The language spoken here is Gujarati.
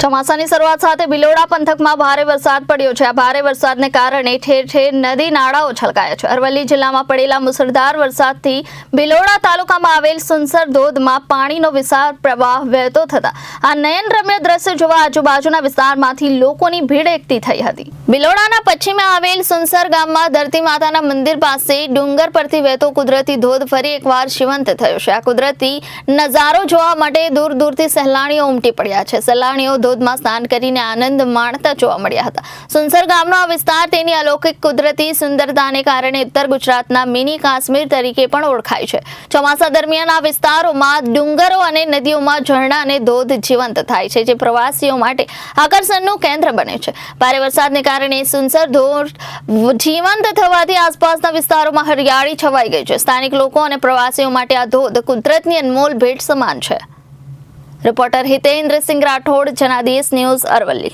ચોમાસાની શરૂઆત સાથે ભિલોડા પંથકમાં ભારે વરસાદ પડ્યો છે. આ ભારે વરસાદને કારણે ઠેર ઠેર નદી નાળાઓ છલકાયા છે. અરવલ્લી જિલ્લામાં પડેલા મુસળધાર વરસાદથી ભિલોડા તાલુકામાં આવેલ સુનસર ધોધમાં પાણીનો વિશાળ પ્રવાહ વહેતો થતા આ નયનરમ્ય દ્રશ્ય જોવા આજુબાજુના વિસ્તારમાંથી લોકોની ભીડ એકઠી થઈ હતી. ભિલોડાના પશ્ચિમે આવેલ સુનસર ગામમાં ધરતી માતાના મંદિર પાસે ડુંગર પરથી વહેતો કુદરતી ધોધ ફરી એકવાર જીવંત થયો છે. આ કુદરતી નજારો જોવા માટે દૂર દૂરથી સહેલાણીઓ ઉમટી પડ્યા છે. સહેલાણીઓ ધોધમાં સ્નાન કરીને આનંદ માણતા જોવા મળ્યા હતા. સુનસર ગામનો આ વિસ્તાર તેની અલૌકિક કુદરતી સુંદરતાને કારણે ઉત્તર ગુજરાતના મિની કાશ્મીર તરીકે પણ ઓળખાય છે. ચોમાસા દરમિયાન આ વિસ્તારોમાં ડુંગરો અને નદીઓમાં ઝરણા અને ધોધ જીવંત થાય છે, જે પ્રવાસીઓ માટે આકર્ષણનું કેન્દ્ર બને છે. ભારે વરસાદને કારણે સુનસર ધોધ જીવંત થવાથી આસપાસના વિસ્તારોમાં હરિયાળી છવાઈ ગઈ છે. સ્થાનિક લોકો અને પ્રવાસીઓ માટે આ ધોધ કુદરતની અનમોલ ભેટ સમાન છે. Reporter Hitendra Singh Rathod Janadesh news Aravalli.